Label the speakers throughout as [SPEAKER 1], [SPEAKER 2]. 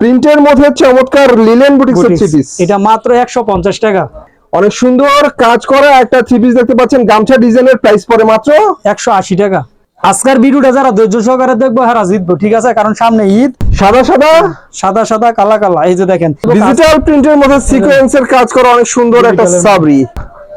[SPEAKER 1] প্রিন্টের মধ্যে চমৎকার লিলেন থ্রি পিস
[SPEAKER 2] এটা মাত্র একশো পঞ্চাশ টাকা।
[SPEAKER 1] অনেক সুন্দর কাজ করা একটা থ্রি পিস দেখতে পাচ্ছেন। গামছা ডিজাইনের প্রাইস পড়ে মাত্র
[SPEAKER 2] একশো আশি টাকা। আজকের ভিডিওটা যারা ধৈর্য সহকারে দেখব হারা জিতবো ঠিক আছে? কারণ সামনে ঈদ।
[SPEAKER 1] সাদা সাদা।
[SPEAKER 2] সাদা সাদা কালা কালা এই যে দেখেন।
[SPEAKER 1] ডিজিটাল প্রিন্টের মধ্যে সিকোয়েন্সের কাজ করা অনেক সুন্দর একটা সাবরি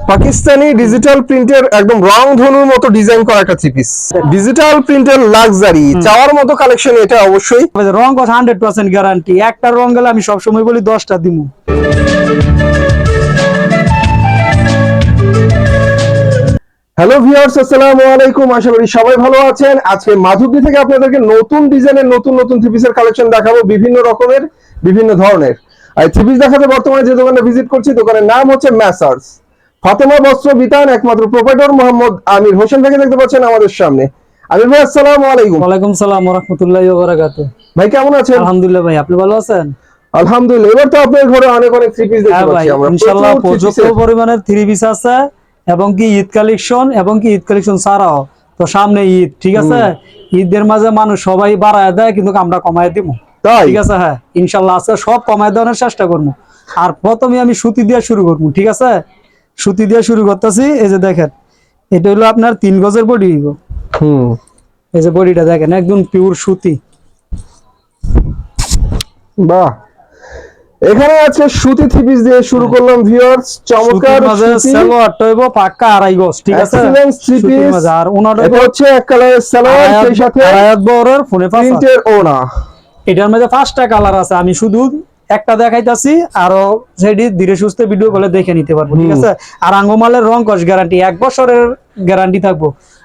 [SPEAKER 1] পাকিস্তানি ডিজিটাল প্রিন্টের একদম রং ধনুর মতো ডিজাইন করা একটা থ্রি পিস ডিজিটাল প্রিন্টের লাক্সারি চাওয়ার মতো কালেকশন এটা অবশ্যই।
[SPEAKER 2] রং কথা হান্ড্রেড পার্সেন্ট গ্যারান্টি একটা রং গেলে আমি সবসময় বলি দশটা দিমু।
[SPEAKER 1] হ্যালো ভিউয়ার্স আসসালামু আলাইকুম আশা করি সবাই ভালো আছেন। আজকে মাধুকি থেকে আপনাদেরকে নতুন ডিজাইনের নতুন নতুন থ্রি পিসের কালেকশন দেখাবো বিভিন্ন রকমের বিভিন্ন ধরনের। আর থ্রি পিস দেখাতে বর্তমানে যে দোকানে ভিজিট করছি দোকানের নাম হচ্ছে ম্যাসার্স ফাতেমা বস্ত্র বিতান একমাত্র প্রোপাইটর মোহাম্মদ আমির হোসেন থেকে দেখতে পাচ্ছেন আমাদের সামনে। আমির ভাই আসসালামু আলাইকুম।
[SPEAKER 2] ওয়ালাইকুম সালাম রহমতুল্লাহ বারাকাত
[SPEAKER 1] ভাই কেমন আছেন?
[SPEAKER 2] আলহামদুলিল্লাহ ভাই আপনি ভালো আছেন?
[SPEAKER 1] আলহামদুলিল্লাহ এবার তো আপনার ঘরে অনেক অনেক থ্রি পিস
[SPEAKER 2] হ্যাঁ
[SPEAKER 1] দেখতে পাচ্ছি আমরা।
[SPEAKER 2] পর্যাপ্ত
[SPEAKER 1] piece-এর-
[SPEAKER 2] থ্রি পিস আছে এবং কি ঈদ কালেকশন এবং কি ঈদ কালেকশন ছাড়াও। তো সামনে ঈদ ঠিক আছে? ঈদের মাঝে মানুষ সবাই বাড়ায় দেয় কিন্তু আমরা কমায় দিব। ঠিক আছে হ্যাঁ। ইনশাল্লাহ আজকে সব কমায় দেওয়ার চেষ্টা করব। আর প্রথমে আমি সুতি দিয়ে শুরু করব ঠিক আছে? সুতি দিয়ে শুরু করতেছি এই যে দেখেন এটা হলো আপনার তিন গজের বডি
[SPEAKER 1] হুম।
[SPEAKER 2] এই যে বডিটা দেখেন একদম পিওর সুতি।
[SPEAKER 1] বাহ। এখানে আছে সুতি থ্রি পিস দিয়ে শুরু করলাম ভিউয়ার্স চমৎকার
[SPEAKER 2] মাঝে
[SPEAKER 1] সুতি।
[SPEAKER 2] সালোয়ারটা হইবো পাক্কা আড়াই গজ ঠিক আছে? সুতির
[SPEAKER 1] piece।
[SPEAKER 2] আর ওনাটা
[SPEAKER 1] এটা হচ্ছে এক কালারের সালোয়ার সেই সাথে
[SPEAKER 2] আড়াইয়াত বহরের ফোনে পাঁচা।
[SPEAKER 1] প্রিন্টের ওনা।
[SPEAKER 2] এটার মধ্যে পাঁচটা কালার আছে আমি শুধু একটা দেখাইতাছি আরও সেটি ধীরে সুস্থে ভিডিও কলে দেখে নিতে পারব ঠিক আছে? আর আঙ্গমালের রং কস গ্যারান্টি এক বছরের গ্যারান্টি থাকব।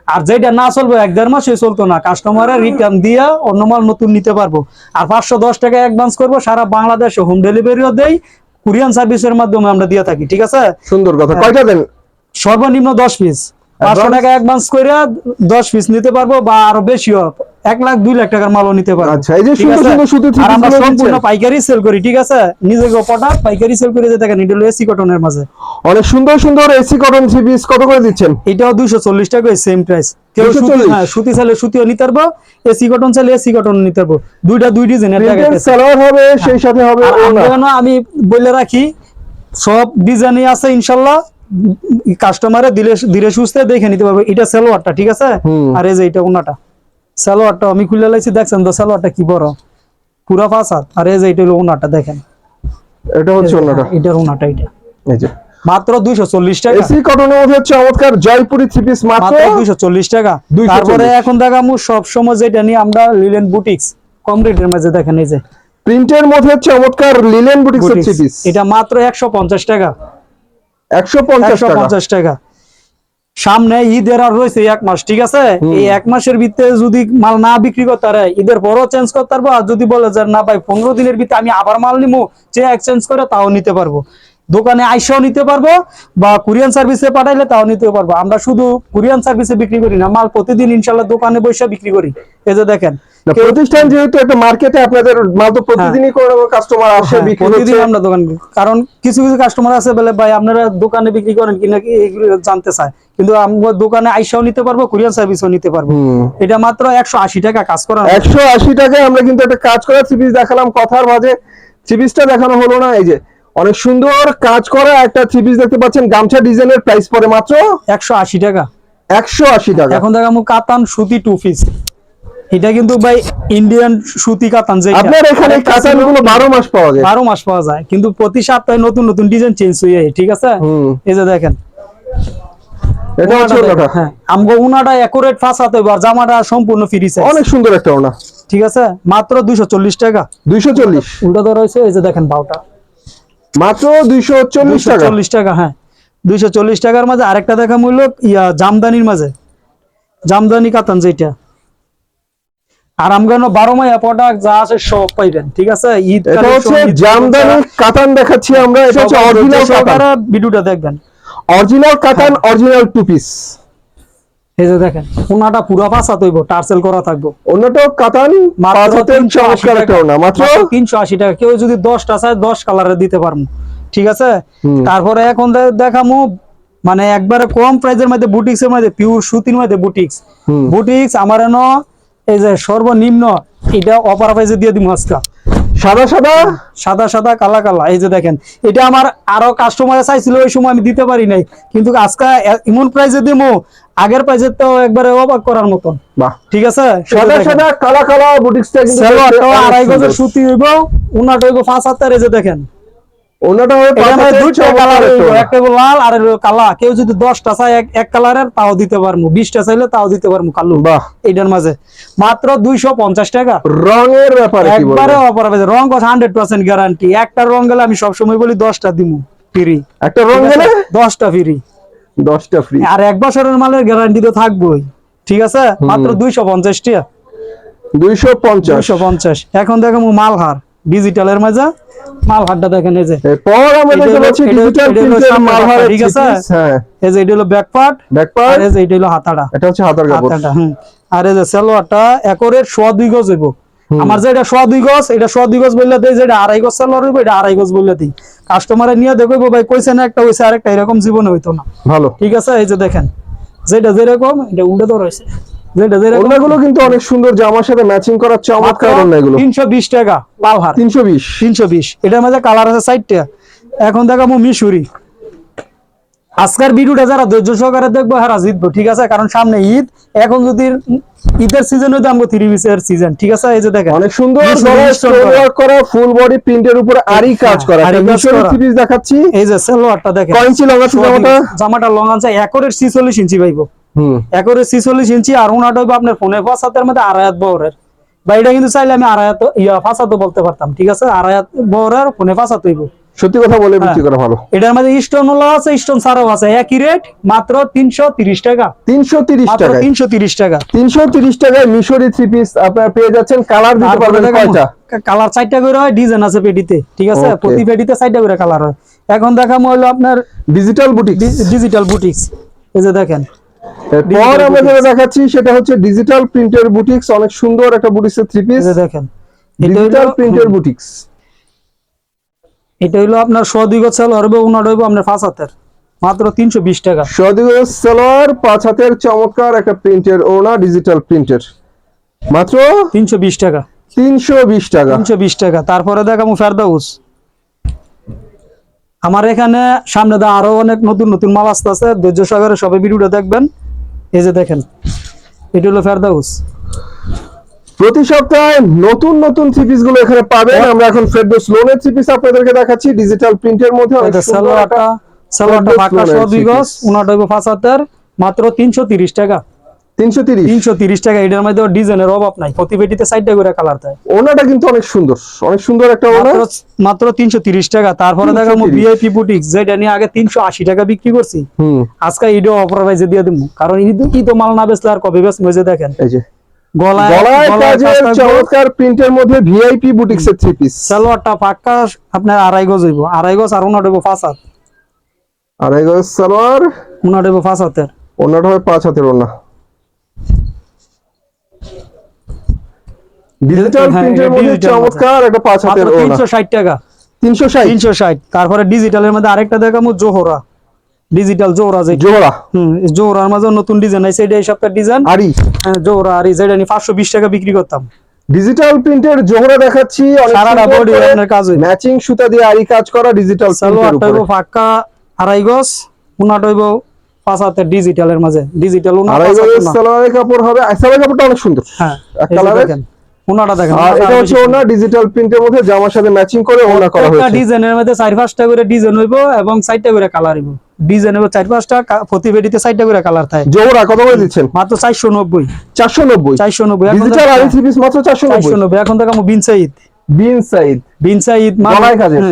[SPEAKER 2] আর যেটা না চলবে এক দেড় মাসে চলতো না। কাস্টমারের রিটার্ন দিয়ে অন্য মাল নতুন নিতে পারব। আর পাঁচশো দশ টাকা অ্যাডভান্স করব সারা বাংলাদেশে হোম ডেলিভারিও দেই কুরিয়ান সার্ভিসের মাধ্যমে আমরা দিয়ে থাকি ঠিক আছে?
[SPEAKER 1] সুন্দর
[SPEAKER 2] হ্যাঁ।
[SPEAKER 1] কথা কয়টা দেন?
[SPEAKER 2] সর্বনিম্ন দশ পিস পাঁচশো টাকা অ্যাডভান্স করে দশ পিস নিতে পারব বা আরও বেশিও এক লাখ দুই লাখ টাকার মালও নিতে পারব
[SPEAKER 1] আচ্ছা, এই যে সুন্দর সুন্দর সুতির
[SPEAKER 2] আর আমরা সম্পূর্ণ পাইকারি সেল করি ঠিক আছে? নিজেকে প্রোডাক্ট পাইকারি সেল করে দেখেন এটা হলো এসি কটনের মাঝে।
[SPEAKER 1] অনেক সুন্দর সুন্দর এসি কটন থ্রি পিস কত করে দিচ্ছেন?
[SPEAKER 2] এটাও দুইশো চল্লিশ টাকা সেম প্রাইস কেউ সুতি
[SPEAKER 1] 240
[SPEAKER 2] হ্যাঁ সুতি চাইলে সুতিও নিতে পারব এসি কটন চাইলে এসি কটন নিতে পারব। দুইটা দুই ডিজাইনের
[SPEAKER 1] প্রিন্টের সালোয়ার হবে সেই সাথে হবে
[SPEAKER 2] আমি বলে রাখি সব ডিজাইনই আছে ইনশাল্লাহ। কাস্টমারে দিলে ধীরে সুস্থে দেখে নিতে পারবে। এটা সালোয়ারটা ঠিক আছে? আর এই যে এটা ওনাটা। সালোয়ারটা আমি খুলে লাইছি দেখছেন তো সালোয়ারটা কি বড়? পুরা ফাঁসাত আর এই যে এটা হলো ওনাটা দেখেন।
[SPEAKER 1] এটা হচ্ছে ওনাটা।
[SPEAKER 2] এটার ওনাটা এটা।
[SPEAKER 1] এই যে।
[SPEAKER 2] মাত্র দুইশো চল্লিশ টাকা।
[SPEAKER 1] এসি কটনের মধ্যে চমৎকার জয়পুরি থ্রি পিস মাত্র
[SPEAKER 2] মাত্র দুইশো চল্লিশ টাকা।
[SPEAKER 1] 240
[SPEAKER 2] তারপরে এখন দেখামু সব সময় যেটা নিয়ে আমরা লিলেন বুটিক্স কম রেটের মাঝে দেখেন এই যে।
[SPEAKER 1] প্রিন্টের মধ্যে হচ্ছে চমৎকার লিলেন বুটিক্স থ্রি পিস
[SPEAKER 2] এটা মাত্র একশো পঞ্চাশ টাকা।
[SPEAKER 1] একশো পঞ্চাশ
[SPEAKER 2] একশো
[SPEAKER 1] টাকা
[SPEAKER 2] পঞ্চাশ টাকা। সামনে ঈদের আর রয়েছে এক মাস ঠিক আছে? এই এক মাসের ভিতরে যদি মাল না বিক্রি করতে পারে ঈদের পরও চেঞ্জ করতে পারব আর যদি বলে যে না ভাই পনেরো দিনের ভিতরে আমি আবার মাল নিবো যে এক্সচেঞ্জ করে তাও নিতে পারব। দোকানে আইসাও নিতে পারব বা কুরিয়ান সার্ভিসে পাঠাইলে তাও নিতে পারব। আমরা শুধু কুরিয়ান সার্ভিসে বিক্রি করি না মাল প্রতিদিন ইনশাল্লাহ দোকানে বসে বিক্রি করি। এই যে দেখেন
[SPEAKER 1] প্রতিষ্ঠান যেহেতু একটা মার্কেটে আপনাদের মাল তো প্রতিদিনই কাস্টমার আসে
[SPEAKER 2] হ্যাঁ, প্রতিদিন আমরা দোকান কারণ কিছু কিছু কাস্টমার আছে বলে ভাই আপনারা দোকানে বিক্রি করেন কিনা কি এগুলো জানতে চায়। কিন্তু আমরা দোকানে আইসাও নিতে পারব কুরিয়ান সার্ভিসও নিতে পারব। এটা মাত্র একশো আশি টাকা কাজ করার
[SPEAKER 1] একশো আশি টাকায় আমরা কিন্তু একটা কাজ করা পিস দেখালাম কথার মাঝে। পিসটা দেখানো হলো না এই যে অনেক সুন্দর কাজ করা একটা থ্রি পিস দেখতে পাচ্ছেন গামছা ডিজাইনের প্রাইস পড়ে মাত্র
[SPEAKER 2] একশো আশি টাকা।
[SPEAKER 1] একশো আশি টাকা।
[SPEAKER 2] এখন দেখামু কাতান সুতি টু পিস এটা কিন্তু ভাই ইন্ডিয়ান সুতি কাতান যে
[SPEAKER 1] আপনার এখানে কাতানগুলো বারো মাস পাওয়া যায়।
[SPEAKER 2] বারো মাস পাওয়া যায় কিন্তু প্রতি সপ্তাহে নতুন নতুন ডিজাইন চেঞ্জ হয়ে যায় ঠিক আছে? এই যে দেখেন।
[SPEAKER 1] এটা হচ্ছে ওনাটা
[SPEAKER 2] হ্যাঁ আমগো উনাটা একুরেট ফাঁসাতে আর জামাটা সম্পূর্ণ ফ্রি সাইজ
[SPEAKER 1] অনেক সুন্দর একটা ওনা।
[SPEAKER 2] ঠিক আছে? মাত্র দুইশো চল্লিশ টাকা।
[SPEAKER 1] দুইশো চল্লিশ।
[SPEAKER 2] উল্টা ধরা হয়েছে এই যে দেখেন বাউটা।
[SPEAKER 1] মাত্র দুইশো চল্লিশ টাকা।
[SPEAKER 2] চল্লিশ টাকা হ্যাঁ। দুইশো চল্লিশ টাকার মাঝে আরেকটা দেখা মূল্য ইয়া জামদানির মাঝে। জামদানি কাতান যেটা আর আমগানো বারো মাইয়া প্রোডাক্ট যা আছে সব পাইবেন ঠিক আছে? ঈদ
[SPEAKER 1] এটা হচ্ছে জামদানি কাতান দেখাচ্ছি আমরা এটা হচ্ছে অরিজিনাল কাতান।
[SPEAKER 2] ভিডিওটা দেখবেন।
[SPEAKER 1] অরিজিনাল কাতান অরিজিনাল টু পিস
[SPEAKER 2] এই যে দেখেন ওনাটা পুরা পাঁচা তৈব টার্সেল করা থাকব।
[SPEAKER 1] অন্যটাও কাতান
[SPEAKER 2] 380
[SPEAKER 1] চমৎকার একটা। ওনা মাত্র?
[SPEAKER 2] তিনশো আশি টাকা। কেউ যদি দশটা চায় দশ কালারে দিতে পারব। ঠিক আছে? তারপরে এখন দেখামু মানে একবারে কম প্রাইজের মধ্যে বুটিক্স এর মধ্যে পিওর সুতির মধ্যে বুটিক্স বুটিক্স আমার এন এই যে সর্বনিম্ন এটা অপার প্রাইজে দিয়ে দিব আজকে।
[SPEAKER 1] সাদা সাদা?
[SPEAKER 2] সাদা সাদা কালা কালা। এই যে দেখেন এটা আমার আরও কাস্টমার চাইছিল ওই সময় আমি দিতে পারি নাই। কিন্তু আজকে ইমন এমন দিব দিমু আগের প্রাইজে তো একবারে অবাক করার মতন।
[SPEAKER 1] বাহ।
[SPEAKER 2] ঠিক আছে?
[SPEAKER 1] সাদা সাদা কালা কালা বুটিক্সটা কিন্তু
[SPEAKER 2] আড়াই গজের সুতি হইব উনাটা হইব পাঁচ হাতের এই যে দেখেন।
[SPEAKER 1] ওনাটা হবে
[SPEAKER 2] এখানে
[SPEAKER 1] পাঁচ হাতের
[SPEAKER 2] দুইটা কালার
[SPEAKER 1] একটা
[SPEAKER 2] হইব
[SPEAKER 1] ওড়না।
[SPEAKER 2] একটা হইব লাল আর কালা। কেউ যদি দশটা চাই এক এক কালারের তাও দিতে পারব বিশটা চাইলে তাও দিতে কালু।
[SPEAKER 1] বাহ।
[SPEAKER 2] এইটার মাঝে। মাত্র দুইশো পঞ্চাশ টাকা।
[SPEAKER 1] রঙের ব্যাপারে কি
[SPEAKER 2] একবারে রং গ্যারান্টি একটা রং গেলে আমি সবসময় বলি দশটা দিমু ফ্রি
[SPEAKER 1] একটা রং গেলে?
[SPEAKER 2] দশটা ফ্রি
[SPEAKER 1] দশটা ফ্রি
[SPEAKER 2] আর এক বছরের মালের গ্যারান্টি তো থাকবোই। ঠিক আছে? মাত্র দুইশো পঞ্চাশ টাকা
[SPEAKER 1] দুইশো পঞ্চাশ।
[SPEAKER 2] দুইশো পঞ্চাশ। এখন দেখো মালহার ডিজিটালের মাঝে মালহারটা দেখেন এই যে।
[SPEAKER 1] এরপর আমরা
[SPEAKER 2] এটা
[SPEAKER 1] দেখতে পাচ্ছি ডিজিটাল প্রিন্টের
[SPEAKER 2] সামনের
[SPEAKER 1] মালহারের
[SPEAKER 2] ঠিক আছে?
[SPEAKER 1] হ্যাঁ।
[SPEAKER 2] এই যে এটা হলো ব্যাক পার্ট
[SPEAKER 1] ব্যাক পার্ট
[SPEAKER 2] আর এই যে এটা হলো হাতাটা
[SPEAKER 1] এটা হচ্ছে হাতার কাপড়।
[SPEAKER 2] আর এই যে সালোয়ারটা একরের সোয়া দুই গজ হইব। আমার যে এটা সোয়া দুই গজ এটা সোয়া দুই গজ বললে দেয় যেটা আড়াই গজ সালোয়ার হইব এটা আড়াই গজ বললে দিই। কাস্টমারে নিয়ে দেখব ভাই কইছে না একটা হইছে আরেকটা এরকম জীবনে হইতো না।
[SPEAKER 1] ভালো।
[SPEAKER 2] ঠিক আছে? এই যে দেখেন যেটা যেরকম এটা উল্টে তো রয়েছে
[SPEAKER 1] ওড়নাগুলো কিন্তু অনেক সুন্দর জামার সাথে ম্যাচিং করা চমৎকার ওড়না এগুলো
[SPEAKER 2] তিনশো বিশ টাকা লাল হার।
[SPEAKER 1] তিনশো বিশ।
[SPEAKER 2] তিনশো বিশ। এটার মধ্যে কালার আছে ষাটটা এখন দেখাবো মিশুরি। আজকের ভিডিওটা যারা ধৈর্য সহকারে দেখব হারা জিতবো ঠিক আছে? কারণ সামনে ঈদ। এখন যদি ঈদের সিজন হইতো আমগো থ্রি পিসের সিজন ঠিক আছে? এই যে দেখেন
[SPEAKER 1] অনেক সুন্দর
[SPEAKER 2] করা।
[SPEAKER 1] ফুল বডি প্রিন্টের উপরে আরি কাজ করা।
[SPEAKER 2] আরি
[SPEAKER 1] মিশরি সিরিজ দেখাচ্ছি।
[SPEAKER 2] এই যে সালোয়ারটা দেখেন।
[SPEAKER 1] জামাটা?
[SPEAKER 2] জামাটা লং আছে একরের ছিচল্লিশ ইঞ্চি পাইবো।
[SPEAKER 1] হুম।
[SPEAKER 2] একরের ছিচল্লিশ ইঞ্চি আর হইবো আপনার ফোনে পাঁচ হাতের মধ্যে বহরের। বা এটা কিন্তু চাইলে আমি আড়ায়াত ইয়া পাঁচ হাতও বলতে পারতাম ঠিক আছে? আড়ায়াত বহরের ফোনে পাঁচ হাত হইব।
[SPEAKER 1] সত্যি কথা বলে বিক্রি
[SPEAKER 2] হ্যাঁ।
[SPEAKER 1] করা ভালো।
[SPEAKER 2] এটার মধ্যে স্টোন হলো আছে স্টোন ছাড়াও আছে। একই রেট মাত্র তিনশো তিরিশ টাকা।
[SPEAKER 1] তিনশো তিরিশ
[SPEAKER 2] মাত্র
[SPEAKER 1] টাকায়।
[SPEAKER 2] তিনশো তিরিশ টাকা।
[SPEAKER 1] তিনশো তিরিশ টাকায় মিশরি থ্রি পিস আপনারা পেয়ে যাচ্ছেন। কালার দিতে পারবেন কয়টা?
[SPEAKER 2] কালার চারটা করে হয় ডিজাইন আছে পেটিতে ঠিক আছে? প্রতি পেটিতে চারটা করে কালার হয়। এখন দেখামো হলো আপনার
[SPEAKER 1] ডিজিটাল বুটিক
[SPEAKER 2] ডিজিটাল বুটিক্স এই যে দেখেন
[SPEAKER 1] এরপর আমরা যেটা। দেখাচ্ছি সেটা হচ্ছে ডিজিটাল প্রিন্টের বুটিক্স অনেক সুন্দর একটা বুটিক্সের থ্রি পিস
[SPEAKER 2] দেখেন।
[SPEAKER 1] ডিজিটাল প্রিন্টের বুটিক্স
[SPEAKER 2] এটা হইল আপনার উনার হইব আপনার পাঁচ হাতের। মাত্র তিনশো বিশ টাকা।
[SPEAKER 1] সালোয়ার পাঁচ হাতের চমৎকার একটা প্রিন্টের ওনা ডিজিটাল প্রিন্টের মাত্র
[SPEAKER 2] তিনশো বিশ টাকা।
[SPEAKER 1] তিনশো বিশ টাকা।
[SPEAKER 2] তিনশো বিশ টাকা। তারপরে দেখাবো ফেরদাউস আমার এখানে সামনে দা আরও অনেক নতুন নতুন মাল আসতে আছে ধৈর্য সাগরে সবাই ভিডিওটা দেখবেন। এই যে দেখেন এটা হলো ফেরদাউস
[SPEAKER 1] প্রতি সপ্তাহে নতুন নতুন থ্রিপিসগুলো এখানে পাবেন। আমরা এখন ফেরদৌস লোনের থ্রিপিস আপনাদেরকে দেখাচ্ছি ডিজিটাল প্রিন্টের মধ্যে
[SPEAKER 2] এটা সালোয়ারটা সালোয়ারটা
[SPEAKER 1] এর
[SPEAKER 2] সহ দুই গজ
[SPEAKER 1] piece।
[SPEAKER 2] উনাটা হইব পাঁচ হাতের মাত্র তিনশো তিরিশ টাকা।
[SPEAKER 1] তিনশো তিরিশ।
[SPEAKER 2] তিনশো তিরিশ টাকা এটার মধ্যে ডিজাইনের অভাব নাই। প্রতি পেটিতে সাইডটা করে কালার দেয়।
[SPEAKER 1] ওনাটা কিন্তু অনেক সুন্দর। অনেক সুন্দর একটা ওনা।
[SPEAKER 2] মাত্র টাকা। তারপরে
[SPEAKER 1] 330
[SPEAKER 2] ভিআইপি বুটিক যেটা নিয়ে আগে তিনশো আশি টাকা বিক্রি করছি আজকে ঈদে অফার প্রাইসে দিয়ে দিব কারণ ঈদ ঈদ মাল না বেচলে আর কবে বেচ মেজে দেখেন।
[SPEAKER 1] এই যে।
[SPEAKER 2] গলায়
[SPEAKER 1] গলায়
[SPEAKER 2] গলায়
[SPEAKER 1] কাজের চমৎকার প্রিন্টের মধ্যে ভিআইপি বুটিক্স এর থ্রি পিস
[SPEAKER 2] সালোয়ারটা পাক্কা আপনার আড়াই গজ হইব। আড়াই গজ আর উনাট হইব পাঁচ হাত।
[SPEAKER 1] আড়াই গজ সালোয়ার।
[SPEAKER 2] হইব পাঁচ হাতের।
[SPEAKER 1] ওনাটা পাঁচ হাতের ওনা। ডিজিটাল
[SPEAKER 2] হ্যাঁ,
[SPEAKER 1] প্রিন্টের মধ্যে চমৎকার একটা পাঁচ হাতের
[SPEAKER 2] মাত্র
[SPEAKER 1] ওনা
[SPEAKER 2] তিনশো ষাট টাকা।
[SPEAKER 1] তিনশো ষাট?
[SPEAKER 2] তিনশো ষাট। তারপরে ডিজিটালের মধ্যে আরেকটা দেখাবো জোহরা ডিজিটাল জোহরা যেটা।
[SPEAKER 1] জোড়া
[SPEAKER 2] হম জোহরার মাঝে নতুন ডিজাইন আছে এটা এই সপ্তাহের ডিজাইন
[SPEAKER 1] আরি?
[SPEAKER 2] জোহরা আর এই যেটা পাঁচশো বিশ টাকা বিক্রি করতাম।
[SPEAKER 1] ডিজিটাল প্রিন্টের জোহরা দেখাচ্ছি
[SPEAKER 2] সারাটা বডি আপনার কাজ
[SPEAKER 1] ম্যাচিং সুতা দিয়ে আরি কাজ করা ডিজিটাল
[SPEAKER 2] সালোয়ারটা ফাঁকা আড়াই গজ উনাটা হইব পাঁচ হাতের ডিজিটালের মাঝে। ডিজিটাল হাত
[SPEAKER 1] সালোয়ারের কাপড় হবে আর সালোয়ার কাপড়টা অনেক সুন্দর।
[SPEAKER 2] হ্যাঁ যে দেখেন উনাটা দেখেন
[SPEAKER 1] আর এটা হচ্ছে ওনা ডিজিটাল প্রিন্টের মধ্যে জামার সাথে ম্যাচিং করে ওনা করা হয়েছে।
[SPEAKER 2] ডিজাইনের মধ্যে চার পাঁচটা করে ডিজাইন হইব এবং চারটা করে কালার হইব। ডিজাইন হইব চার পাঁচটা কা- প্রতি বেডিতে চারটা করে কালার থাকে।
[SPEAKER 1] জোড়া কত করে দিচ্ছেন?
[SPEAKER 2] মাত্র চারশো নব্বই।
[SPEAKER 1] চারশো নব্বই?
[SPEAKER 2] চারশো নব্বই এখন
[SPEAKER 1] ডিজিটাল আরি থ্রি পিস মাত্র চারশো নব্বই।
[SPEAKER 2] চারশো নব্বই এখন দেখাবো বিন সাইদ।
[SPEAKER 1] বিন সাইড
[SPEAKER 2] বিন সাইদ
[SPEAKER 1] গলায় কাজের।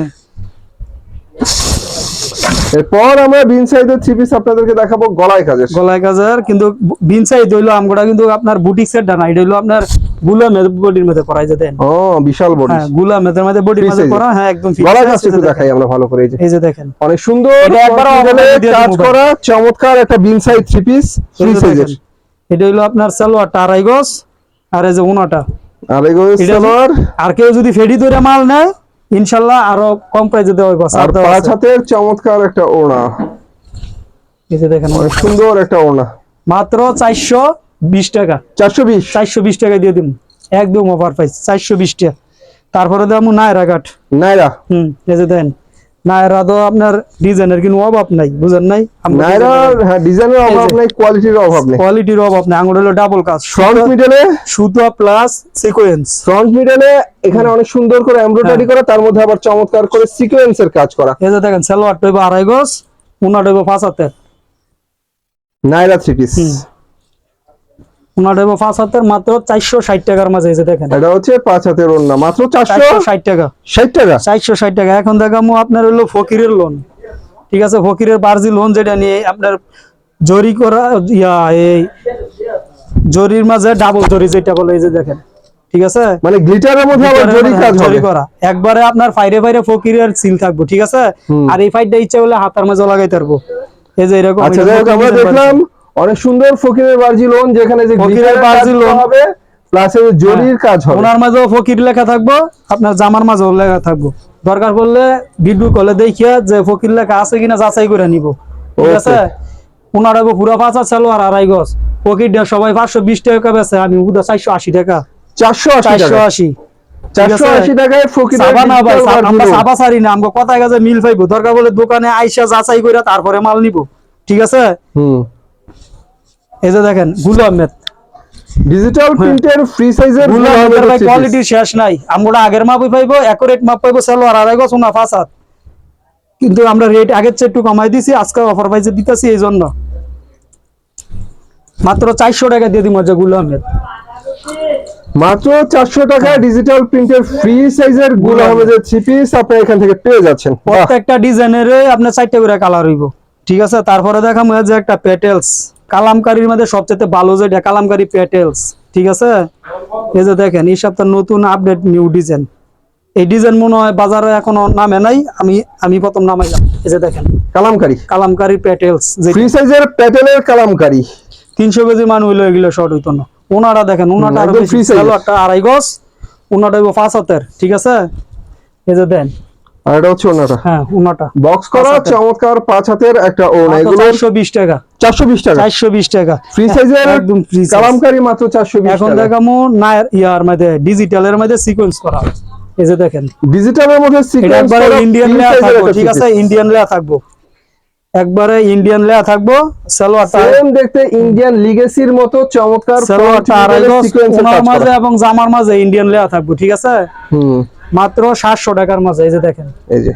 [SPEAKER 1] এরপর আমরা বিন সাইডের থ্রি পিস আপনাদেরকে দেখাবো গলায় কাজের
[SPEAKER 2] গলায় কাজার কিন্তু বিন সাইদ হইল আমগোটা কিন্তু আপনার বুটিক সেট না এটা হইল আপনারগুলা বডির মধ্যে করাই যে দেন।
[SPEAKER 1] ও বিশাল বডি
[SPEAKER 2] হ্যাঁ গুলা মেদের মধ্যে বডির মধ্যে করা হ্যাঁ একদম
[SPEAKER 1] গলায় কাজটা একটু দেখাই আমরা ভালো করে এই যে।
[SPEAKER 2] দেখেন। এই যে দেখেন।
[SPEAKER 1] অনেক সুন্দর
[SPEAKER 2] এটা একবার
[SPEAKER 1] কাজ করা চমৎকার একটা বিন সাইড থ্রি পিস
[SPEAKER 2] যে
[SPEAKER 1] সাইজের
[SPEAKER 2] এটা হইল আপনার সালোয়ারটা আড়াই গজ আর এই যে উনাটা।
[SPEAKER 1] আর এগো
[SPEAKER 2] এটা-
[SPEAKER 1] সালোয়ার।
[SPEAKER 2] আর কেউ যদি ফেডি ধরে মাল নেয় ইনশাল্লাহ আরও কম প্রাইসে দেওয়া বাস
[SPEAKER 1] আর পাঁচ হাতের চমৎকার একটা ওনা
[SPEAKER 2] এই যে দেখেন
[SPEAKER 1] সুন্দর একটা ওনা
[SPEAKER 2] মাত্র চারশো বিশ টাকা।
[SPEAKER 1] চারশো বিশ?
[SPEAKER 2] চারশো বিশ টাকা দিয়ে দিন একদম অফার প্রাইস চারশো বিশ টাকা। তারপরে দেবো নায়রা কাঠ
[SPEAKER 1] নাইরা
[SPEAKER 2] হুম এই যে দেন নায়রা তো আপনার ডিজাইনের কিন্তু অভাব নাই বুঝেন নাই?
[SPEAKER 1] হ্যাঁ ডিজাইনের অভাব নেই কোয়ালিটির অভাব নেই।
[SPEAKER 2] কোয়ালিটির অভাব নাই আঙুল হলো ডাবল কাজ
[SPEAKER 1] ফ্রন্ট মিডলে
[SPEAKER 2] সুতো প্লাস সিকোয়েন্স
[SPEAKER 1] ফ্রন্ট মিডলে এখানে অনেক সুন্দর করে এমব্রয়ডারি করা তার মধ্যে আবার চমৎকার করে সিকোয়েন্সের কাজ করা।
[SPEAKER 2] এই যে দেখেন সালোয়ার টইব আড়াই গজ উনার টইব পাঁচ হাতের।
[SPEAKER 1] নাইরা থ্রি পিস
[SPEAKER 2] উনার টইব পাঁচ হাতের মাত্র চারশো ষাট টাকার মাঝে এই দেখেন।
[SPEAKER 1] এটা হচ্ছে পাঁচ হাতের ওড়না মাত্র চারশো
[SPEAKER 2] চারশো ষাট টাকা।
[SPEAKER 1] ষাট টাকা?
[SPEAKER 2] চারশো ষাট টাকা। এখন দেখামো আপনার হলো ফকিরের লোন ঠিক আছে ফকিরের বার্জি লোন যেটা নিয়ে আপনার জরি করা ইয়া এই জরির মাঝে ডাবল জরি যেটা বলে এই যে দেখেন। ঠিক আছে?
[SPEAKER 1] মানে গ্লিটারের মধ্যে আবার জরি কাজ হবে।
[SPEAKER 2] করা। একবারে আপনার ফাইরে ফাইরে ফকিরের সিল থাকব ঠিক আছে? আর এই ফাইটটা ইচ্ছা হলে হাতার মাঝে লাগাইতে পারব। এই যে এরকম
[SPEAKER 1] আচ্ছা আমরা দেখলাম অনেক সুন্দর ফকিরের বার্জি লোন যেখানে যে
[SPEAKER 2] ফকিরের বার্জি লোন।
[SPEAKER 1] হবে প্লাস এর জরির কাজ হবে।
[SPEAKER 2] ওনার মাঝেও ফকির লেখা থাকব আপনার জামার মাঝেও লেখা থাকব। দরকার পড়লে ভিডিও কলে দেখিয়া যে ফকির লেখা আছে কিনা যাচাই করে নিব। ঠিক আছে? ওনার আগে পুরো পাঁচ চালো আর আড়াই গজ। ফকির দিয়ে সবাই পাঁচশো বিশ টাকা বেছে আমি উদা চারশো আশি টাকা।
[SPEAKER 1] চারশো
[SPEAKER 2] চারশো আশি। দরকার বলে দোকানে আইসা যাচাই করে তারপরে মাল নিব। ঠিক আছে?
[SPEAKER 1] হুম।
[SPEAKER 2] এই যে দেখেনগুলো আহমেদ।
[SPEAKER 1] ডিজিটাল প্রিন্টের ফ্রি
[SPEAKER 2] সাইজেরগুলো আহমেদের ভাই কোয়ালিটি শেষ নাই। আমরা আগের মাপই পাইবো একুরেট মাপ পাইবো সেলো আর আড়াই পাঁচ কিন্তু আমরা রেট আগের চেয়ে একটু কমাই দিছি আজকে অফার প্রাইসে দিতেছি এই জন্য। মাত্র চারশো টাকা দিয়ে দিই মজা গুলো আহমেদ।
[SPEAKER 1] মাত্র চারশো টাকা ডিজিটাল প্রিন্টের ফ্রি সাইজেরগুলো আহমেদের থ্রি পিস আপনি এখান থেকে পেয়ে যাচ্ছেন।
[SPEAKER 2] প্রত্যেকটা ডিজাইনের আপনার চারটে করে কালার হইব। ঠিক আছে? তারপরে দেখাম ওই যে একটা পেটেলস কালামকারীর মধ্যে সবচেয়ে ভালো যেটা কালামকারী পেটেলস ঠিক আছে? এই যে দেখেন এই সপ্তাহ নতুন আপডেট নিউ ডিজাইন। এই ডিজাইন মনে হয় বাজারে এখনও নামে নাই আমি আমি প্রথম নামাইলাম। এই যে দেখেন
[SPEAKER 1] কালামকারী?
[SPEAKER 2] কালামকারী পেটেলস যে
[SPEAKER 1] ফ্রি সাইজের প্যাটেলের কালামকারী।
[SPEAKER 2] তিনশো কেজি মান হইল এগুলো শর্ট হইতো না। ওনারা দেখেন ওনাটা আড়াই গজ ওনাটা হইব পাঁচ হাতের ঠিক আছে? এই যে দেন
[SPEAKER 1] আর এটা হচ্ছে ওনাটা।
[SPEAKER 2] হ্যাঁ ওনাটা।
[SPEAKER 1] বক্স করা চমৎকার পাঁচ হাতের একটা ওনা এগুলো
[SPEAKER 2] চারশো বিশ টাকা।
[SPEAKER 1] চারশো বিশ টাকা।
[SPEAKER 2] চারশো বিশ টাকা।
[SPEAKER 1] ফ্রি সাইজের
[SPEAKER 2] একদম size।
[SPEAKER 1] কালামকারী মাত্র চারশো বিশ
[SPEAKER 2] এখন
[SPEAKER 1] টাকা।
[SPEAKER 2] দেখামো না ইয়ার মধ্যে ডিজিটালের মধ্যে সিকোয়েন্স করা এই যে দেখেন।
[SPEAKER 1] ডিজিটালের মধ্যে সিকোয়েন্স করা
[SPEAKER 2] ইন্ডিয়ান লেয়া থাকব ঠিক আছে? ইন্ডিয়ান লেয়া থাকব। একবারে ইন্ডিয়ান লেয়া থাকব সালোয়ারটা
[SPEAKER 1] সেম দেখতে ইন্ডিয়ান লিগেসির মতো চমৎকার
[SPEAKER 2] সালোয়ারটা
[SPEAKER 1] সিকোয়েন্সের
[SPEAKER 2] মাঝে এবং জামার মাঝে ইন্ডিয়ান লেয়া থাকব ঠিক আছে?
[SPEAKER 1] হুম।
[SPEAKER 2] মাত্র সাতশো টাকার মাঝে এই যে দেখেন।
[SPEAKER 1] এই যে।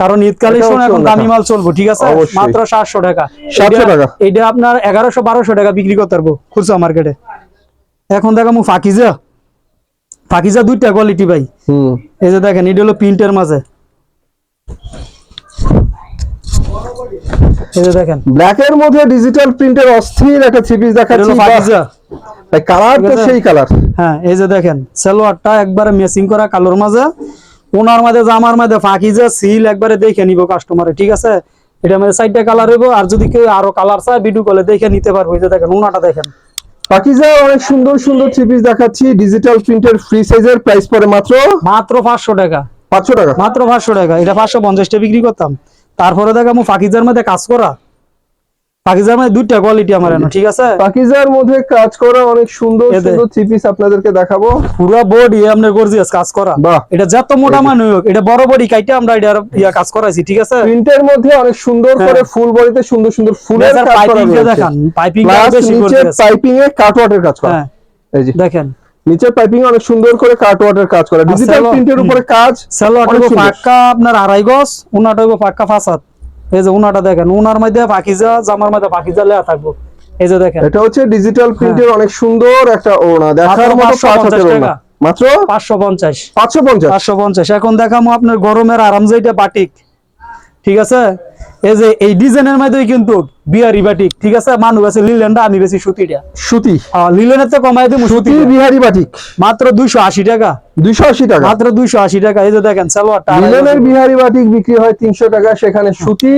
[SPEAKER 2] কারণ ঈদ কালেকশন এখন দামি মাল চলবো ঠিক আছে? মাত্র সাতশো টাকা।
[SPEAKER 1] 700 টাকা।
[SPEAKER 2] এটা আপনার এগারোশো বারোশো টাকা বিক্রি করতে পারব খুচরা মার্কেটে। এখন দেখামু ফাকিজা। ফাকিজা দুইটা কোয়ালিটি ভাই।
[SPEAKER 1] হুম।
[SPEAKER 2] এই যে দেখেন এটা হলো প্রিন্টের মাঝে। এই যে দেখেন।
[SPEAKER 1] ব্ল্যাক এর মধ্যে ডিজিটাল প্রিন্টের অস্থির একটা থ্রি পিস দেখাচ্ছি।
[SPEAKER 2] ফাকিজা।
[SPEAKER 1] কালার তো সেই কালার
[SPEAKER 2] হ্যাঁ এই যে দেখেন সালোয়ারটা একবারে মেসিং করা কালোর মাঝে। ওনার মাঝে জামার মাঝে ফাঁকিজা সিল একবারে দেখে নিব কাস্টমারে ঠিক আছে? এটা মধ্যে সাইডটা কালার হইব আর যদি কেউ আরও কালার চায় ভিডিও কলে দেখে নিতে পারব। এই যে দেখেন ওনাটা দেখেন।
[SPEAKER 1] পাকিজা অনেক সুন্দর সুন্দর থ্রি পিস দেখাচ্ছি ডিজিটাল প্রিন্টের ফ্রি সাইজের প্রাইস পড়ে মাত্র
[SPEAKER 2] মাত্র পাঁচশো টাকা।
[SPEAKER 1] পাঁচশো টাকা।
[SPEAKER 2] মাত্র পাঁচশো টাকা। এটা বিক্রি করতাম। তারপরে দেখামু ফাকিজার মধ্যে কাজ করা মধ্যে দুইটা কোয়ালিটি আমার ঠিক আছে?
[SPEAKER 1] পাকিজার মধ্যে কাজ করা অনেক সুন্দর সুন্দর থ্রি পিস আপনাদেরকে দেখাবো।
[SPEAKER 2] পুরো বডি আপনার গর্জিয়াস কাজ করা। এটা যত মোটা মান হোক এটা বড় বডি কাইটা আমরা এটা ইয়া কাজ করাইছি ঠিক আছে?
[SPEAKER 1] প্রিন্টের মধ্যে অনেক সুন্দর
[SPEAKER 2] হ্যাঁ।
[SPEAKER 1] করে ফুল বডিতে সুন্দর সুন্দর ফুলের কাজ করা
[SPEAKER 2] পাইপিং দেখান পাইপিং
[SPEAKER 1] এ কাটওয়ার্টের কাজ করা।
[SPEAKER 2] হ্যাঁ।
[SPEAKER 1] এই যে।
[SPEAKER 2] দেখেন।
[SPEAKER 1] নিচে পাইপিং অনেক সুন্দর করে কাটওয়ার্টের কাজ করা। ডিজিটাল প্রিন্টের উপরে কাজ
[SPEAKER 2] সালোয়ার পাক্কা আপনার আড়াই গজ পাক্কা ফাসাদ এই যে উনাটা দেখেন উনার মধ্যে পাকিজা জামার মধ্যে পাকিজা লেয়া থাকব। এই যে দেখেন।
[SPEAKER 1] এটা হচ্ছে ডিজিটাল প্রিন্টের অনেক সুন্দর একটা ওনা দেখার
[SPEAKER 2] হ্যাঁ। মাত্র
[SPEAKER 1] মতো পাঁচ
[SPEAKER 2] 550
[SPEAKER 1] হাতের
[SPEAKER 2] টাকা।
[SPEAKER 1] মাত্র?
[SPEAKER 2] পাঁচশো পঞ্চাশ।
[SPEAKER 1] পাঁচশো পঞ্চাশ।
[SPEAKER 2] পাঁচশো পঞ্চাশ। এখন দেখামো আপনার গরমের আরাম যেটা বাটিক। ঠিক আছে? এই যে এই ডিজাইনের মধ্যে কিন্তু বিহারি বাটিক ঠিক আছে? মানুষ আছে লিলেনটা আমি বেশি সুতিটা।
[SPEAKER 1] সুতি।
[SPEAKER 2] আহ, লিলেনের তো কমাই দিব
[SPEAKER 1] সুতি। বিহারি বাটিক
[SPEAKER 2] মাত্র দুইশো আশি টাকা।
[SPEAKER 1] দুইশো আশি টাকা।
[SPEAKER 2] মাত্র দুইশো আশি টাকা। এই যে দেখেন সালোয়ারটা
[SPEAKER 1] লিলেনের বিহারি বাটিক বিক্রি হয় তিনশো টাকা সেখানে সুতি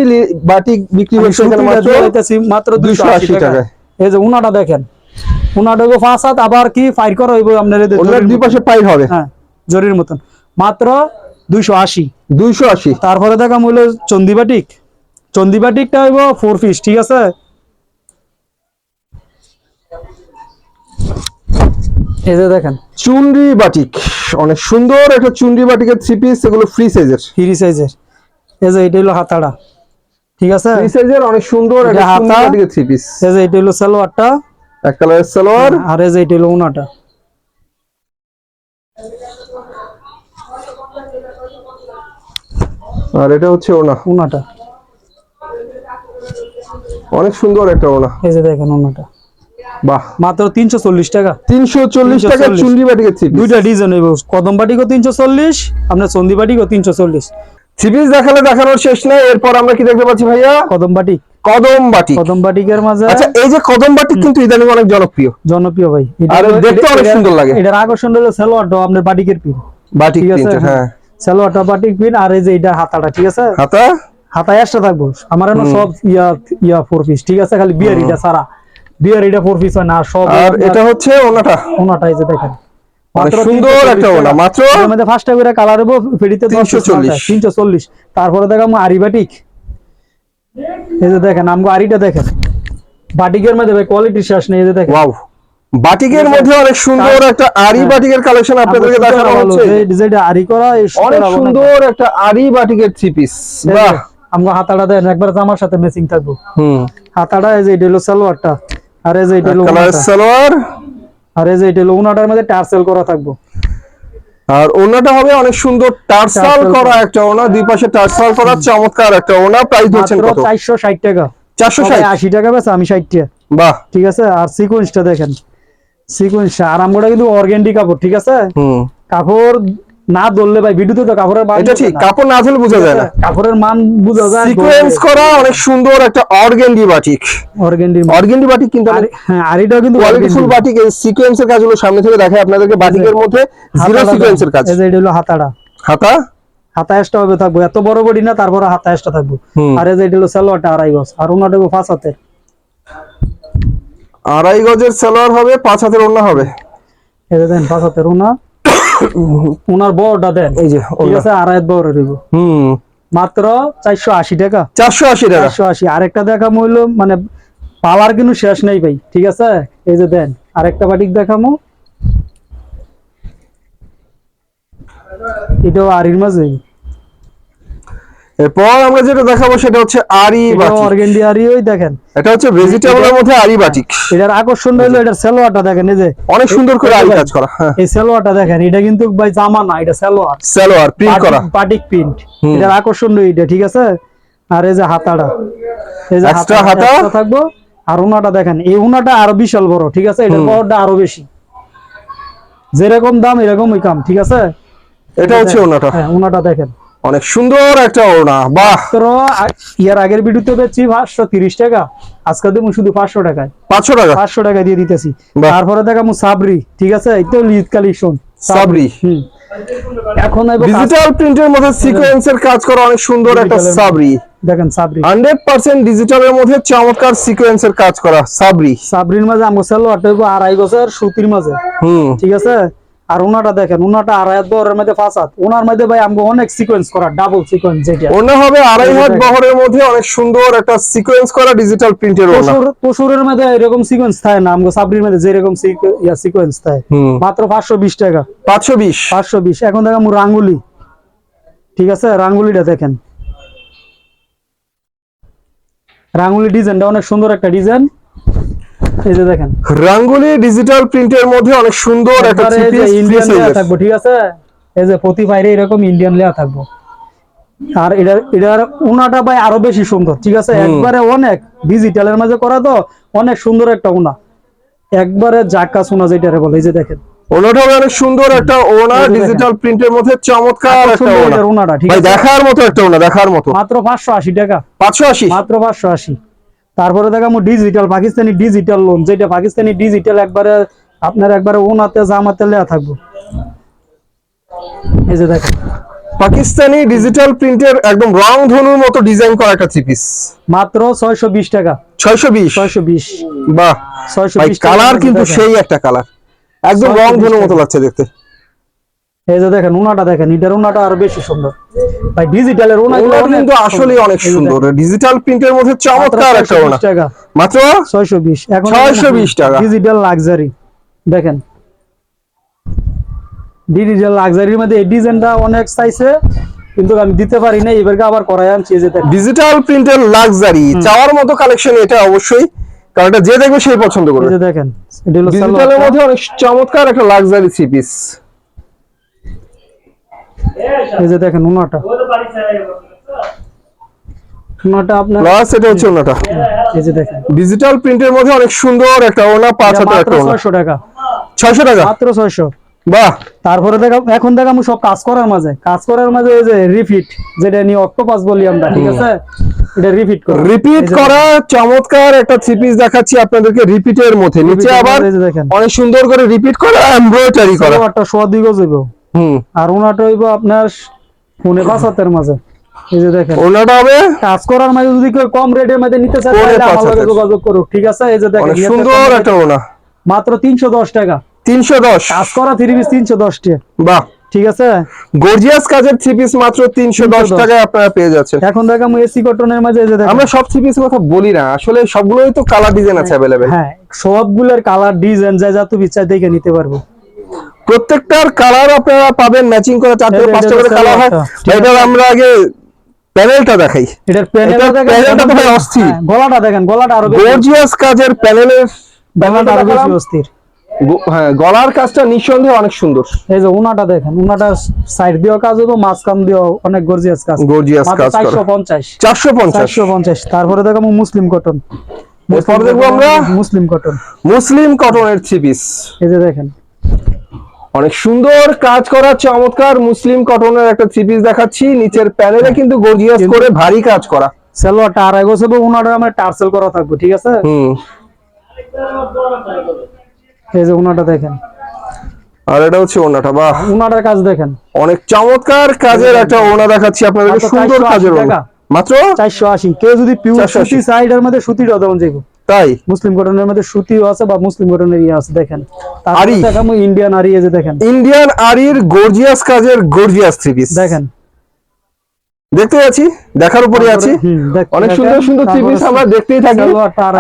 [SPEAKER 1] বাটিক বিক্রি
[SPEAKER 2] হয়
[SPEAKER 1] মাত্র
[SPEAKER 2] দুইশো
[SPEAKER 1] 280
[SPEAKER 2] আশি টাকা। এই যে উনাটা দেখেন। উনাটা পাঁচ আবার কি ফাইর করা হইব আপনার
[SPEAKER 1] দুই। পাশে পাইল হবে।
[SPEAKER 2] হ্যাঁ জরির মতন। মাত্র দুইশো আশি।
[SPEAKER 1] দুইশো আশি।
[SPEAKER 2] তারপরে দেখা মূল্য চন্দিবাটিক। চন্দিবাটিকটা হইব ফোর পিস ঠিক আছে? এই যে দেখেন।
[SPEAKER 1] চুনরি বাটিক অনেক সুন্দর একটা চুন্ডি বাটিকের থ্রি পিস এগুলো ফ্রি সাইজের
[SPEAKER 2] ফ্রি সাইজের এই যে এটা হলো হাতাড়া। ঠিক আছে?
[SPEAKER 1] ফ্রি সাইজের অনেক সুন্দর একটা
[SPEAKER 2] হাতা।
[SPEAKER 1] থ্রি পিস
[SPEAKER 2] এই যে এটা হলো সালোয়ারটা।
[SPEAKER 1] এক কালারের সালোয়ার।
[SPEAKER 2] আর এই যে এটা হলো উনাটা
[SPEAKER 1] আর এটা হচ্ছে ওনা
[SPEAKER 2] উনাটা
[SPEAKER 1] অনেক সুন্দর একটা ওনা
[SPEAKER 2] এই যে দেখেন উনাটা
[SPEAKER 1] বাহ।
[SPEAKER 2] মাত্র তিনশো চল্লিশ টাকা।
[SPEAKER 1] তিনশো চল্লিশ টাকা
[SPEAKER 2] 340
[SPEAKER 1] চুন্ডি বাটিকের
[SPEAKER 2] দুইটা ডিজাইন হইব। কদম তিনশো চল্লিশ আপনার চন্দি বাটিকও তিনশো চল্লিশ।
[SPEAKER 1] থ্রি দেখালে দেখানোর শেষ নাই। এরপর আমরা কি দেখতে পাচ্ছি ভাইয়া?
[SPEAKER 2] কদম বাটিক।
[SPEAKER 1] কদম বাটিক।
[SPEAKER 2] কদম বাটিকের মাঝে
[SPEAKER 1] আচ্ছা এই যে কদম বাটিক কিন্তু ইদানিং অনেক জনপ্রিয়।
[SPEAKER 2] জনপ্রিয় ভাই।
[SPEAKER 1] আর দেখতে অনেক সুন্দর লাগে।
[SPEAKER 2] এটার আকর্ষণ হলো সালোয়ারটা আপনার বাটিকের পিন।
[SPEAKER 1] বাটিক হ্যাঁ।
[SPEAKER 2] সালোয়ারটা বাটিক পিন আর এই যে এটা হাতাটা ঠিক আছে?
[SPEAKER 1] হাতা?
[SPEAKER 2] এক্সট্রা থাকব। আমার এনে সব ইয়া ইয়া ফোর পিস ঠিক আছে? খালি বিয়ার এটা সারা বিয়ার এটা ফোর পিস হয় না সব
[SPEAKER 1] আর এটা হচ্ছে ওনাটা?
[SPEAKER 2] ওনাটা এই যে দেখেন।
[SPEAKER 1] সুন্দর একটা ওনা। মাত্র
[SPEAKER 2] এর ফার্স্ট কালার হব ফেরিতে
[SPEAKER 1] 340
[SPEAKER 2] তিনশো চল্লিশ। তারপরে দেখাম আরি বাটিক এই যে দেখেন আমগো আরিটা দেখেন। বাটিকের মধ্যে কোয়ালিটি শেষ নেই এই যে দেখেন।
[SPEAKER 1] ওয়াও বাটিকের মধ্যে অনেক সুন্দর একটা আরি
[SPEAKER 2] হ্যাঁ।
[SPEAKER 1] বাটিকের কালেকশন আপনাদেরকে দেখানো হচ্ছে।
[SPEAKER 2] যে- যেটা আরি করা এই
[SPEAKER 1] অনেক সুন্দর একটা আরি বাটিকের থ্রি পিস বাহ।
[SPEAKER 2] আমগো হাতাটা দেন একবার জামার সাথে ম্যাচিং থাকব।
[SPEAKER 1] হুম।
[SPEAKER 2] হাতাটা এই যে এটা হলো সালোয়ারটা আর এই যে এটা
[SPEAKER 1] কালার সালোয়ার।
[SPEAKER 2] আর এই যে এটা হলো উনাটার মধ্যে টার্সেল করা থাকব।
[SPEAKER 1] আর ওনাটা হবে অনেক সুন্দর টার্সাল করা একটা ওনা দুই পাশে টার্সাল করা চমৎকার একটা ওনা প্রাইস হচ্ছেন কত?
[SPEAKER 2] চারশো ষাট টাকা।
[SPEAKER 1] চারশো
[SPEAKER 2] সবাই
[SPEAKER 1] ষাট?
[SPEAKER 2] আশি টাকা বেছে আমি ষাট টাকা
[SPEAKER 1] বাহ।
[SPEAKER 2] ঠিক আছে? আর সিকোয়েন্সটা দেখেন। সিকোয়েন্সটা আর আমরা কিন্তু অর্গেন্ডি কাপড় ঠিক আছে? কাপড় না ধরলে ভাই ভিডিওতে তো কাপড়ের মান
[SPEAKER 1] এটা ঠিক কাপড় না ধরলে বোঝা যায় না।
[SPEAKER 2] কাপড়ের মান বোঝা যায়
[SPEAKER 1] সিকোয়েন্স করা অনেক সুন্দর একটা organdy batik
[SPEAKER 2] organdy
[SPEAKER 1] organdy batik কিন্তু
[SPEAKER 2] হ্যাঁ আরিটাও কিন্তু
[SPEAKER 1] কোয়ালিটি ফুল বাটিক এই সিকোয়েন্সের কাজগুলো সামনে থেকে দেখায় আপনাদেরকে বাটিকের মধ্যে জিরো সিকোয়েন্সের কাজ।
[SPEAKER 2] এই যে এটা হলো হাতাটা।
[SPEAKER 1] হাতা?
[SPEAKER 2] হাতা এক্সট্রা হবে থাকব। এত বড় বডি না তারপরে হাতা এক্সট্রা থাকব। আর এই যে এটা হলো সালোয়ারটা আড়াই গজ। আর ওনাটা পাঁচ হাতের।
[SPEAKER 1] আড়াই গজের সালোয়ার হবে পাঁচ হাতের ওড়না হবে।
[SPEAKER 2] যে দেন পাঁচ হাতের ওনা ওনার বড়টা দেন।
[SPEAKER 1] এই যে
[SPEAKER 2] ঠিক আছে আড়াই বড় রইব
[SPEAKER 1] হুম।
[SPEAKER 2] মাত্র চারশো আশি টাকা।
[SPEAKER 1] চারশো আশি টাকা।
[SPEAKER 2] চারশো আশি। আরেকটা দেখা হইল মানে পাওয়ার কিন্তু শেষ নেই ভাই ঠিক আছে? এই যে দেন আরেকটা বাটিক দেখামো। এটাও আরির মাঝে
[SPEAKER 1] এরপর আমরা যেটা দেখাবো সেটা হচ্ছে আরি বাটিক।
[SPEAKER 2] অর্গেন্ডি আরি ওই দেখেন।
[SPEAKER 1] এটা হচ্ছে ভেজিটেবলের মধ্যে আরি বাটিক।
[SPEAKER 2] এটার আকর্ষণ হইল এটার সেলোয়ারটা দেখেন এই যে।
[SPEAKER 1] অনেক সুন্দর করে আরি কাজ করা হ্যাঁ।
[SPEAKER 2] এই সেলোয়ারটা দেখেন এটা কিন্তু ভাই জামা না এটা সেলোয়ার।
[SPEAKER 1] সালোয়ার প্রিন্ট করা।
[SPEAKER 2] পাটিক প্রিন্ট এটার আকর্ষণ হলো এইটা ঠিক আছে? আর এই যে হাতাটা। এই যে
[SPEAKER 1] Extra হাতা?
[SPEAKER 2] থাকব। আর উনাটা দেখেন এই উনাটা আরও বিশাল বড় ঠিক আছে? এটার। বড়টা আরও বেশি। যেরকম দাম এরকমই কাম ঠিক আছে?
[SPEAKER 1] এটা হচ্ছে ওনাটা
[SPEAKER 2] হ্যাঁ উনাটা দেখেন।
[SPEAKER 1] অনেক সুন্দর একটা ওড়না বাহ!
[SPEAKER 2] ইয়ার আগের ভিডিওতে বেচছি পাঁচশো তিরিশ টাকা আজকে দেবো শুধু পাঁচশো টাকায়।
[SPEAKER 1] পাঁচশো টাকা?
[SPEAKER 2] পাঁচশো টাকা দিয়ে দিতেছি। তারপরে দেখামু সাবরি ঠিক আছে? এই তো লিড কালেকশন।
[SPEAKER 1] সাবরি।
[SPEAKER 2] হুম। এখন
[SPEAKER 1] ডিজিটাল প্রিন্টের মধ্যে সিকোয়েন্সের কাজ করা অনেক সুন্দর একটা সাবরি।
[SPEAKER 2] দেখেন সাবরি।
[SPEAKER 1] হান্ড্রেড পার্সেন্ট ডিজিটালের মধ্যে চমৎকার সিকোয়েন্সের কাজ করা সাবরি।
[SPEAKER 2] সাবরির মাঝে আমগো সেলো আটটা হইবো আড়াই বছর সুতির মাঝে।
[SPEAKER 1] হুম।
[SPEAKER 2] ঠিক আছে? আর ওনাটা দেখেন ওনাটা আড়াই হাত বহরের মধ্যে পাঁচ হাত ওনার মধ্যে ভাই আমগো অনেক সিকোয়েন্স করা ডাবল সিকোয়েন্স যেটা।
[SPEAKER 1] ওড়না হবে আড়াই হাত বহরের মধ্যে অনেক সুন্দর একটা সিকোয়েন্স করা ডিজিটাল প্রিন্টের
[SPEAKER 2] পশুর পশুরের মধ্যে এরকম সিকোয়েন্স থাকে না আমগো সাবরির মধ্যে যেরকম সিকো- ইয়া সিকোয়েন্স থাকে। মাত্র পাঁচশো বিশ টাকা।
[SPEAKER 1] পাঁচশো বিশ।
[SPEAKER 2] পাঁচশো বিশ। এখন দেখাম রাঙ্গুলি। ঠিক আছে? রাঙ্গুলিটা দেখেন। রাঙ্গুলি ডিজাইনটা অনেক সুন্দর একটা ডিজাইন এই যে দেখেন।
[SPEAKER 1] রাঙ্গুলি ডিজিটাল প্রিন্টের মধ্যে অনেক সুন্দর একটা থ্রি পিস
[SPEAKER 2] ইন্ডিয়ান লেয়া থাকব ঠিক আছে? এই যে প্রতি বাইরে এরকম ইন্ডিয়ান লেয়া থাকব। আর এটার এটার উনাটা ভাই আরও বেশি সুন্দর ঠিক আছে? একবারে অনেক ডিজিটালের মাঝে করা তো অনেক সুন্দর একটা উনা। একবারে জাকা সোনা যেটা বলে এই যে দেখেন।
[SPEAKER 1] ওনাটা অনেক সুন্দর একটা ওনা। ডিজিটাল প্রিন্টের মধ্যে চমৎকার একটা ওনা।
[SPEAKER 2] উনাটা ঠিক আছে?
[SPEAKER 1] দেখার মতো একটা ওনা দেখার মতো।
[SPEAKER 2] মাত্র পাঁচশো আশি টাকা।
[SPEAKER 1] পাঁচশো আশি?
[SPEAKER 2] মাত্র পাঁচশো আশি। তারপরে দেখামো ডিজিটাল পাকিস্তানি ডিজিটাল লোন যেটা পাকিস্তানি ডিজিটাল একবারে আপনার একবারে ওনাতে জামাতে লেয়া থাকব। এই যে দেখেন।
[SPEAKER 1] পাকিস্তানি ডিজিটাল প্রিন্টের একদম রং ধনুর মতো ডিজাইন করা একটা থ্রি পিস
[SPEAKER 2] মাত্র ছয়শো বিশ টাকা।
[SPEAKER 1] ছয়শো বিশ?
[SPEAKER 2] ছয়শো বিশ।
[SPEAKER 1] বাহ।
[SPEAKER 2] ছয়শো
[SPEAKER 1] ভাই
[SPEAKER 2] বিশ
[SPEAKER 1] কালার কিন্তু সেই একটা কালার একদম
[SPEAKER 2] 620
[SPEAKER 1] রং ধনুর মতো লাগছে দেখতে।
[SPEAKER 2] এই যে দেখেন উনাটা দেখেন এটার উনাটা আরও বেশি সুন্দর। ভাই ডিজিটালের উনা
[SPEAKER 1] কিন্তু আসলে অনেক সুন্দর। ডিজিটাল প্রিন্টের মধ্যে চমৎকার একটা
[SPEAKER 2] টাকা।
[SPEAKER 1] মাত্র?
[SPEAKER 2] ছয়শো বিশ। এখন
[SPEAKER 1] 620 টাকা।
[SPEAKER 2] ডিজিটাল লাক্সারি দেখেন। ডিজিটাল লাক্সারির মধ্যে এই ডিজাইনটা অনেক চাইছে কিন্তু আমি দিতে পারি না এবারকে আবার করাই আনছি যে
[SPEAKER 1] ডিজিটাল প্রিন্টের লাক্সারি চাওয়ার মতো কালেকশন এটা অবশ্যই। কারণ এটা যে দেখবে সেই পছন্দ
[SPEAKER 2] এই
[SPEAKER 1] করবে
[SPEAKER 2] যে দেখেন
[SPEAKER 1] ডিজিটালের মধ্যে অনেক চমৎকার একটা লাক্সারি থ্রি পিস
[SPEAKER 2] এই যে দেখেন উনাটা। উনাটা আপনার
[SPEAKER 1] প্লাস এটা হচ্ছে ওনাটা
[SPEAKER 2] এই যে দেখেন।
[SPEAKER 1] ডিজিটাল প্রিন্টের মধ্যে অনেক সুন্দর একটা ওনা পাঁচ
[SPEAKER 2] এটা
[SPEAKER 1] একটা ওনা।
[SPEAKER 2] ছয়শো টাকা।
[SPEAKER 1] ছয়শো টাকা?
[SPEAKER 2] মাত্র ছয়শো।
[SPEAKER 1] বাহ।
[SPEAKER 2] তারপরে দেখা এখন দেখা আমি সব কাজ করার মাঝে। কাজ করার মাঝে এই যে রিফিট যেটা নিয়ে অক্টোপাস বলি আমরা ঠিক আছে? এটা করা।
[SPEAKER 1] রিপিট করা চমৎকার একটা থ্রি পিস দেখাচ্ছি আপনাদেরকে রিপিটের মধ্যে। নিচে আবার অনেক সুন্দর করে রিপিট করা এমব্রয়ডারি করা।
[SPEAKER 2] সালোয়ারটা সোয়া দুই গজ হইব।
[SPEAKER 1] হুম।
[SPEAKER 2] আর ওনাটা হইব আপনার ফোনে মাঝে। এই যে দেখেন।
[SPEAKER 1] ওনাটা হবে?
[SPEAKER 2] কাজ করার মাঝে যদি কেউ কম রেটের মধ্যে নিতে চায় তাহলে
[SPEAKER 1] পাঁচ
[SPEAKER 2] আমার লগে যোগাযোগ করুক ঠিক আছে? এই যে দেখেন
[SPEAKER 1] সুন্দর একটা ওনা।
[SPEAKER 2] মাত্র তিনশো দশ টাকা।
[SPEAKER 1] তিনশো দশ।
[SPEAKER 2] কাজ করা থ্রি পিস তিনশো দশ টাকা
[SPEAKER 1] বাহ।
[SPEAKER 2] ঠিক আছে?
[SPEAKER 1] গর্জিয়াস কাজের থ্রি পিস মাত্র তিনশো দশ
[SPEAKER 2] 310
[SPEAKER 1] টাকায় আপনারা পেয়ে যাচ্ছেন।
[SPEAKER 2] এখন দেখাম এসি কটনের মাঝে এই যে দেখেন।
[SPEAKER 1] আমরা সব থ্রি পিসের কথা বলি না। আসলে সবগুলোই তো কালার ডিজাইন আছে অ্যাভেলেবেল
[SPEAKER 2] হ্যাঁ সবগুলোর কালার ডিজাইন যা যা তুমি চাই দেখে নিতে পারব।
[SPEAKER 1] প্রত্যেকটার কালার আপনারা পাবেন ম্যাচিং করে চারটে
[SPEAKER 2] এটা-
[SPEAKER 1] পাঁচটা করে কালার হয়। এটার আমরা আগে প্যানেলটা দেখাই।
[SPEAKER 2] এটার প্যানেল
[SPEAKER 1] প্যানেলটা তো ভাই অস্থির।
[SPEAKER 2] গলাটা দেখেন গলাটা আরও
[SPEAKER 1] গর্জিয়াস কাজের প্যানেলের
[SPEAKER 2] গলাটা আরও বেশি অস্থির।
[SPEAKER 1] হ্যাঁ গলার কাজটা নিঃসন্দেহে অনেক সুন্দর।
[SPEAKER 2] এই যে উনাটা দেখেন উনাটা সাইড দিয়েও কাজ হইব মাঝখান দিয়েও অনেক গর্জিয়াস কাজ।
[SPEAKER 1] গর্জিয়াস কাজ করা।
[SPEAKER 2] চারশো পঞ্চাশ।
[SPEAKER 1] চারশো পঞ্চাশ।
[SPEAKER 2] চারশো পঞ্চাশ। তারপরে দেখাবো মুসলিম কটন
[SPEAKER 1] এরপর দেখব আমরা
[SPEAKER 2] মুসলিম কটন
[SPEAKER 1] মুসলিম কটনের থ্রি পিস
[SPEAKER 2] এই যে দেখেন।
[SPEAKER 1] অনেক সুন্দর কাজ করা চমৎকার মুসলিম কটনের একটা থ্রি পিস দেখাচ্ছি। নিচের প্যানেলে কিন্তু গর্জিয়াস করে ভারী কাজ করা।
[SPEAKER 2] সেলোয়ারটা আড়াই গোছ আমার টার্সেল করা থাকবে ঠিক আছে?
[SPEAKER 1] হুম।
[SPEAKER 2] এই যে উনাটা দেখেন।
[SPEAKER 1] আর এটা হচ্ছে ওনাটা বাহ।
[SPEAKER 2] উনাটার কাজ দেখেন।
[SPEAKER 1] অনেক চমৎকার কাজের একটা ওনা দেখাচ্ছি আপনাদেরকে
[SPEAKER 2] মাত্র
[SPEAKER 1] সুন্দর
[SPEAKER 2] 480
[SPEAKER 1] কাজের ওনা। মাত্র?
[SPEAKER 2] চারশো আশি। কেউ যদি পিওর
[SPEAKER 1] 480
[SPEAKER 2] সুতি সাইডের মধ্যে সুতিটা
[SPEAKER 1] তাই
[SPEAKER 2] মুসলিম কটনের মধ্যে সুতিও আছে বা মুসলিম কটনের ইয়ে আছে দেখেন।
[SPEAKER 1] আরি।
[SPEAKER 2] দেখাবো ইন্ডিয়ান আরি এই যে দেখেন।
[SPEAKER 1] ইন্ডিয়ান আরির গর্জিয়াস কাজের গর্জিয়াস থ্রি পিস
[SPEAKER 2] দেখেন।
[SPEAKER 1] দেখতে আছি দেখার উপরে আছি। অনেক সুন্দর সুন্দর থ্রি পিস আমরা দেখতেই থাকি।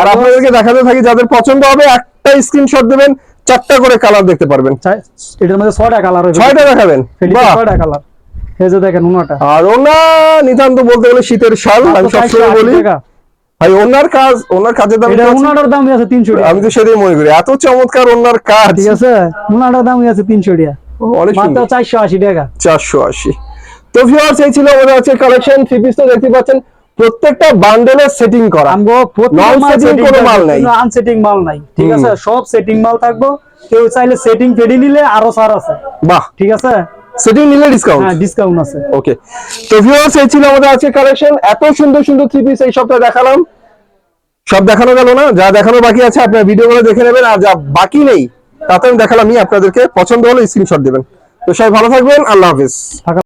[SPEAKER 2] আর
[SPEAKER 1] আপনাদেরকে দেখাতে থাকি যাদের পছন্দ হবে একটা স্ক্রিনশট দেবেন চারটা করে কালার দেখতে পারবেন।
[SPEAKER 2] এটার মধ্যে ছয়টা কালার
[SPEAKER 1] ছয়টা দেখাবেন?
[SPEAKER 2] ছয়টা কালার এই যে দেখেন উনাটা।
[SPEAKER 1] আর ওনা নিতান্ত বলতে গেলে শীতের শাল আমি সবসময় বলি। ভাই ওনার কাজ ওনার কাজের দাম
[SPEAKER 2] এটা
[SPEAKER 1] কত আছে?
[SPEAKER 2] উনাটার দামই আছে তিনশো টাকা।
[SPEAKER 1] আমি তো সেটাই মনে করি। এত চমৎকার ওনার কাজ।
[SPEAKER 2] ঠিক আছে? উনাটার দামই আছে তিনশো টাকা।
[SPEAKER 1] অনেক
[SPEAKER 2] মাত্র
[SPEAKER 1] সুন্দর
[SPEAKER 2] চারশো আশি টাকা।
[SPEAKER 1] চারশো আশি। তো ভিউয়ার্স এই ছিল আমাদের আজকে কালেকশন থ্রি পিস তো দেখতে পাচ্ছেন। প্রত্যেকটা বান্ডেলের সেটিং করা।
[SPEAKER 2] আমগো
[SPEAKER 1] Non setting কোনো মাল নাই।
[SPEAKER 2] আনসেটিং মাল নাই। ঠিক আছে? সব সেটিং মাল থাকব। কেউ চাইলে সেটিং ফেডি নিলে আরও ছাড় আছে।
[SPEAKER 1] বাহ।
[SPEAKER 2] ঠিক আছে?
[SPEAKER 1] সেটিং নিলে ডিসকাউন্ট
[SPEAKER 2] হ্যাঁ ডিসকাউন্ট আছে।
[SPEAKER 1] ওকে তো ভিউয়ার্স এই ছিল আমাদের আজকে কালেকশন এত সুন্দর সুন্দর থ্রি পিস এই সপ্তাহে দেখালাম। সব দেখানো গেল না? যা দেখানো বাকি আছে আপনার ভিডিওগুলো দেখে নেবেন। আর যা বাকি নেই তাতে আমি দেখালামই। আপনাদেরকে পছন্দ হলে স্ক্রিনশট দেবেন। তো সবাই ভালো থাকবেন। আল্লাহ হাফিজ।